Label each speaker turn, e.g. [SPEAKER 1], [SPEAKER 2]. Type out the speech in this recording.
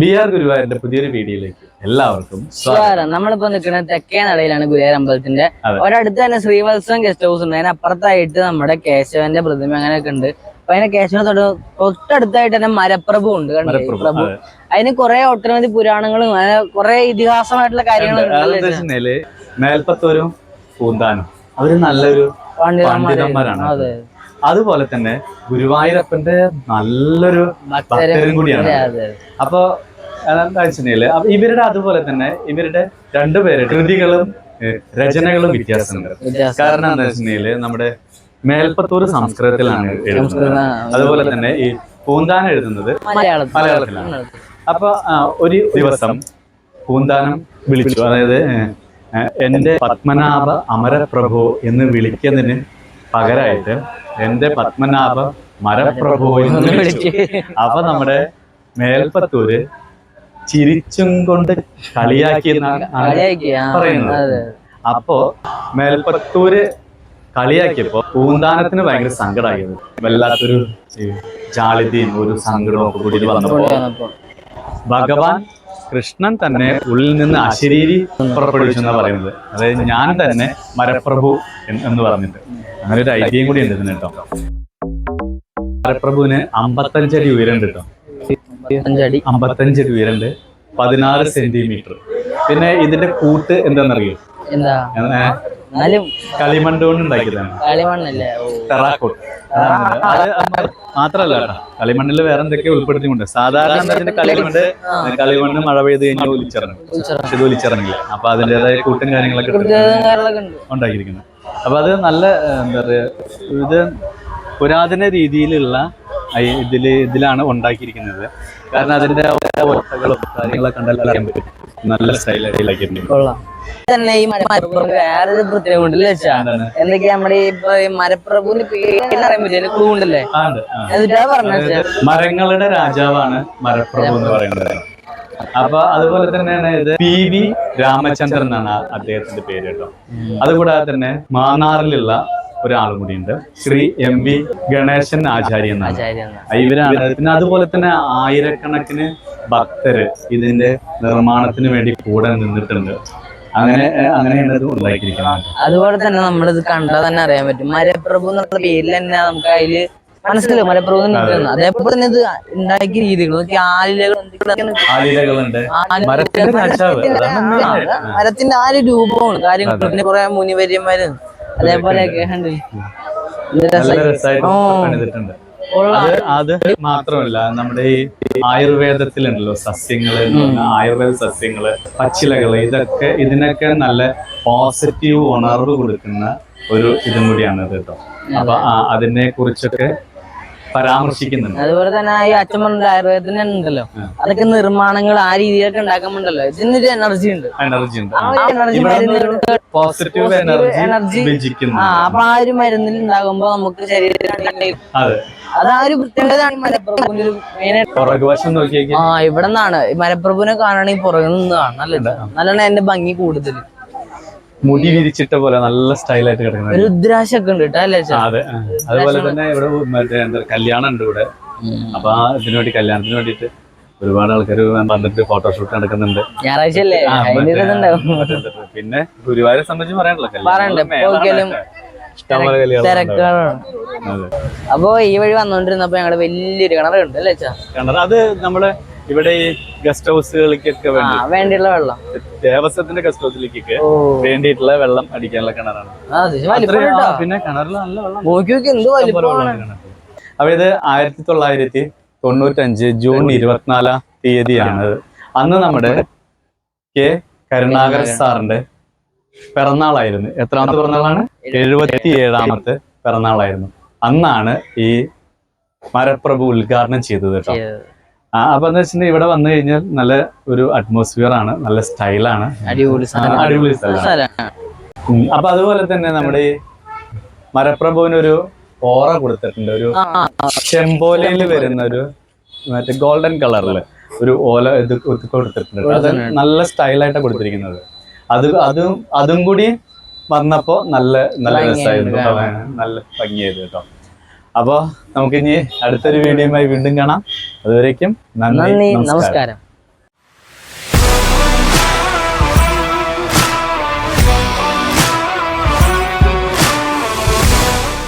[SPEAKER 1] B R ഗുരുവായൂരിന്റെ പുതിയൊരു വീഡിയോയിലേക്ക് എല്ലാവർക്കും സ്വാഗതം.
[SPEAKER 2] നമ്മളിപ്പോ നിൽക്കുന്നത് തെക്കേ നടയിലാണ് ഗുരുവായൂർ അമ്പലത്തിന്റെ. ഒരടുത്ത് തന്നെ ശ്രീവത്സവം ഗസ്റ്റ് ഹൗസ് ഉണ്ട്. അതിനപ്പുറത്തായിട്ട് നമ്മുടെ കേശവന്റെ പ്രതിമ അങ്ങനെയൊക്കെ ഉണ്ട്. അപ്പൊ അതിന് കേശവന് തൊട്ട് തൊട്ടടുത്തായിട്ട് തന്നെ മരപ്രഭു ഉണ്ട്. പ്രഭു അതിന് കുറെ ഒട്ടനവധി പുരാണങ്ങളും അങ്ങനെ കുറെ ഇതിഹാസമായിട്ടുള്ള കാര്യങ്ങളും
[SPEAKER 1] മേൽപ്പത്തൂരും പൂന്താനും. അവർ നല്ലൊരു പണ്ഡിതന്മാരാണ്.
[SPEAKER 2] അതെ.
[SPEAKER 1] അതുപോലെ തന്നെ ഗുരുവായൂരപ്പന്റെ നല്ലൊരു ഭക്തരും കൂടിയാണ്. അപ്പൊ എന്താ ഇവരുടെ അതുപോലെ തന്നെ ഇവരുടെ രണ്ടുപേരുടെ കൃതികളും രചനകളും വ്യത്യാസമുണ്ട്
[SPEAKER 2] വ്യത്യാസം.
[SPEAKER 1] കാരണം എന്താ വെച്ചിട്ടുണ്ടെങ്കിൽ നമ്മുടെ മേൽപ്പത്തൂർ സംസ്കൃതത്തിലാണ് എഴുതുന്നത്. അതുപോലെ തന്നെ ഈ പൂന്താനം എഴുതുന്നത് മലയാളത്തിലാണ്. അപ്പൊ ഒരു ദിവസം പൂന്താനം വിളിച്ചു. അതായത് എന്റെ പത്മനാഭ അമരപ്രഭു എന്ന് വിളിക്കുന്നതിന് പകരമായിട്ട് എന്റെ പത്മനാഭ മരപ്രഭു എന്ന് വിളിച്ചു അപ്പൊ നമ്മുടെ മേൽപ്പത്തൂര് ചിരിച്ചും കൊണ്ട്
[SPEAKER 2] കളിയാക്കി,
[SPEAKER 1] പറയുന്നത്. അപ്പോ മേൽപ്പത്തൂര് കളിയാക്കിയപ്പോ പൂന്താനത്തിന് ഭയങ്കര സങ്കടമായിരുന്നു വല്ലാത്തൊരു ജാളിതയും ഒരു സങ്കടവും കൂടി വന്നപ്പോ. ഭഗവാൻ കൃഷ്ണൻ തന്നെ ഉള്ളിൽ നിന്ന് അശരീരി പുറപ്പെടുവിച്ചു എന്നാ പറയുന്നത് അതായത് ഞാൻ തന്നെ മരപ്രഭു എന്ന് പറഞ്ഞിട്ട്. അങ്ങനെ ഒരു ഐഡിയയും കൂടി ഉണ്ട് ഇതിന് കേട്ടോ. മരപ്രഭുവിന് അമ്പത്തഞ്ചടി ഉയരം കേട്ടോ.
[SPEAKER 2] അഞ്ചടി
[SPEAKER 1] അമ്പത്തഞ്ചടി ഉയരണ്ട് പതിനാറ് സെന്റിമീറ്റർ പിന്നെ ഇതിന്റെ കൂട്ട് എന്താണെന്നറിയോ?
[SPEAKER 2] എന്താ?
[SPEAKER 1] കളിമണ്ണ് കൊണ്ട് ഉണ്ടാക്കിയതാണ്. ടെറാക്കോട്ട്. അത് മാത്രല്ല കളിമണ്ണിൽ വേറെ എന്തൊക്കെ ഉൾപ്പെടുത്തിയിട്ടുണ്ട്. സാധാരണ അതിന്റെ കളിമണ്ണ് കളിമണ്ണ് മഴ പെയ്ത് കഴിഞ്ഞാൽ ഒലിച്ചിറങ്ങും. പക്ഷെ ഇത് ഒലിച്ചിറങ്ങില്ല. അപ്പൊ അതിന്റെതായ കൂട്ടും കാര്യങ്ങളൊക്കെ ഉണ്ടാക്കിയിരിക്കുന്നത്. അപ്പൊ അത് നല്ല എന്താ പറയുക ഇത് പുരാതന രീതിയിലുള്ള ഇതിൽ ഇതിൽ ഇതിലാണ് ഉണ്ടാക്കിയിരിക്കുന്നത്. കാരണം അതിന്റെ ഓട്ടകളും കാര്യങ്ങളൊക്കെ കണ്ടാൽ അറിയാൻ പറ്റും നല്ല
[SPEAKER 2] സ്റ്റൈലായിട്ടുണ്ട് തന്നെ ഈ വേറൊരു പ്രത്യേകം ഉണ്ടല്ലേ എന്തൊക്കെയാ നമ്മുടെ ഇപ്പൊ പറ്റില്ല ക്ലൂ ഉണ്ടല്ലേ.
[SPEAKER 1] മരങ്ങളുടെ രാജാവാണ് മരപ്രഭു എന്ന് പറയുന്നത്. അപ്പൊ അതുപോലെ തന്നെയാണ് ഇത് പി വി രാമചന്ദ്രൻ എന്നാണ് അദ്ദേഹത്തിന്റെ പേര് കേട്ടോ. അതുകൂടാതെ തന്നെ മാന്നാറിലുള്ള ഒരാളും കൂടി ഉണ്ട്. ശ്രീ എം വി ഗണേശൻ ആചാര്യ എന്നാണ്. ഇവരാണ്. പിന്നെ അതുപോലെ തന്നെ ആയിരക്കണക്കിന് ഭക്തര് ഇതിന്റെ നിർമ്മാണത്തിന് വേണ്ടി കൂടെ നിന്നിട്ടുണ്ട്. അങ്ങനെ അങ്ങനെയാണ് ഉണ്ടാക്കിയിരിക്കുന്നത്.
[SPEAKER 2] അതുപോലെ തന്നെ നമ്മളിത് കണ്ടാൽ തന്നെ അറിയാൻ പറ്റും. മരപ്രഭു എന്നുള്ള പേരിൽ തന്നെ നമുക്ക് അതിൽ മനസ്സിലാവും മലപ്പുറം അതേപോലെ തന്നെ ഇത് ഉണ്ടാക്കിയ രീതികൾ ആലിലകൾ
[SPEAKER 1] ആലിലകളുണ്ട്. മരത്തിന്റെ
[SPEAKER 2] ആ, ഒരു രൂപമാണ്. കാര്യങ്ങൾ പിന്നെ കുറെ മുനിവര്യന്മാര് അതേപോലെ ഉണ്ട്.
[SPEAKER 1] അത് അത് മാത്രമല്ല നമ്മുടെ ഈ ആയുർവേദത്തിലുണ്ടല്ലോ സസ്യങ്ങൾ ആയുർവേദ സസ്യങ്ങൾ പച്ചിലകൾ ഇതൊക്കെ ഇതിനൊക്കെ നല്ല പോസിറ്റീവ് ഉണർവ് കൊടുക്കുന്ന ഒരു ഇതും കൂടിയാണ് ഇത് കേട്ടോ അപ്പൊ അതിനെ കുറിച്ചൊക്കെ പരാമർശിക്കുന്നുണ്ട്.
[SPEAKER 2] അതുപോലെ തന്നെ ഈ അച്ഛമ്മന്റെ ആയുർവേദത്തിന് ഉണ്ടല്ലോ. അതൊക്കെ നിർമ്മാണങ്ങൾ ആ രീതിയിലൊക്കെ ഉണ്ടാക്കുമ്പോണ്ടല്ലോ ഇതിനൊരു എനർജി ഉണ്ട്.
[SPEAKER 1] എനർജി ഉണ്ട്. പോസിറ്റീവ് എനർജി
[SPEAKER 2] എനർജി അപ്പൊ ആ ഒരു മരുന്നിൽ ഉണ്ടാകുമ്പോ നമുക്ക് ശരീരത്തിൽ
[SPEAKER 1] അതെ.
[SPEAKER 2] ആ ഒരു പ്രത്യേകതയാണ് ആ ഇവിടെ നിന്നാണ്. മലപ്രഭുവിനെ കാണണെങ്കിൽ പുറകിൽ നിന്ന് കാണാം നല്ലത് നല്ലോണം എന്റെ ഭംഗി കൂടുതൽ.
[SPEAKER 1] മുടി വിരിച്ചിട്ട പോലെ നല്ല സ്റ്റൈലായിട്ട് കിടക്കുന്നത്.
[SPEAKER 2] രുദ്രാശൊക്കെ ഉണ്ട് കേട്ടോ
[SPEAKER 1] അതെ. അതുപോലെ തന്നെ ഇവിടെ മറ്റേ എന്താ കല്യാണം ഉണ്ട് ഇവിടെ. അപ്പൊ ആ ഇതിനു വേണ്ടി കല്യാണത്തിന് വേണ്ടിയിട്ട് ഒരുപാട് ആൾക്കാർ വന്നിട്ട് ഫോട്ടോഷൂട്ട് നടക്കുന്നുണ്ട്.
[SPEAKER 2] ഞായറാഴ്ച
[SPEAKER 1] പിന്നെ ഗുരുവായൂരെ സംബന്ധിച്ച് പറയാനുള്ള
[SPEAKER 2] അപ്പൊ ഈ വഴി വന്നോണ്ടിരുന്നപ്പോ ഞങ്ങൾ വലിയൊരു കിണറുണ്ട് അല്ലേ
[SPEAKER 1] കിണർ അത് നമ്മൾ ഇവിടെ ഈ ഗസ്റ്റ് ഹൗസുകളിലേക്കൊക്കെ വേണ്ടി
[SPEAKER 2] വേണ്ടിയുള്ള വെള്ളം.
[SPEAKER 1] ദേവസ്വത്തിന്റെ ഗസ്റ്റ് ഹൗസിലേക്കൊക്കെ വേണ്ടിയിട്ടുള്ള വെള്ളം അടിക്കാനുള്ള കിണറാണ്. പിന്നെ കിണറിൽ നല്ല വെള്ളം. അപ്പൊ ഇത് ആയിരത്തി തൊള്ളായിരത്തി തൊണ്ണൂറ്റഞ്ച് ജൂൺ ഇരുപത്തിനാലാം തീയതിയാണ്. അന്ന് നമ്മുടെ കെ കരുണാകര സാറിന്റെ പിറന്നാളായിരുന്നു. എത്രാമത്തെ പിറന്നാളാണ്? എഴുപത്തി ഏഴാമത്തെ പിറന്നാളായിരുന്നു. അന്നാണ് ഈ മരപ്രഭു ഉദ്ഘാടനം ചെയ്തത് കേട്ടോ. അപ്പൊ എന്ന് വെച്ചിട്ടുണ്ടെങ്കിൽ ഇവിടെ വന്നു കഴിഞ്ഞാൽ നല്ല ഒരു അറ്റ്മോസ്ഫിയർ ആണ് നല്ല സ്റ്റൈലാണ്
[SPEAKER 2] അടിപൊളി
[SPEAKER 1] അടിപൊളി സ്ഥലമാണ്. അപ്പൊ അതുപോലെ തന്നെ നമ്മുടെ ഈ മരപ്രഭുവിനൊരു ഓറ കൊടുത്തിട്ടുണ്ട് ഒരു ചെമ്പോലയിൽ വരുന്ന ഒരു മറ്റേ ഗോൾഡൻ കളറിൽ ഒരു ഓല ഇത് കൊടുത്തിട്ടുണ്ട്. അത് നല്ല സ്റ്റൈലായിട്ടാണ് കൊടുത്തിരിക്കുന്നത്. അത് അതും അതും കൂടി വന്നപ്പോ നല്ല നല്ല രസമായിരുന്നു നല്ല ഭംഗിയായിരുന്നു കേട്ടോ. അപ്പൊ നമുക്കിനി അടുത്തൊരു വീഡിയോയുമായി വീണ്ടും കാണാം. അതുവരേക്കും നന്ദി
[SPEAKER 2] നമസ്കാരം.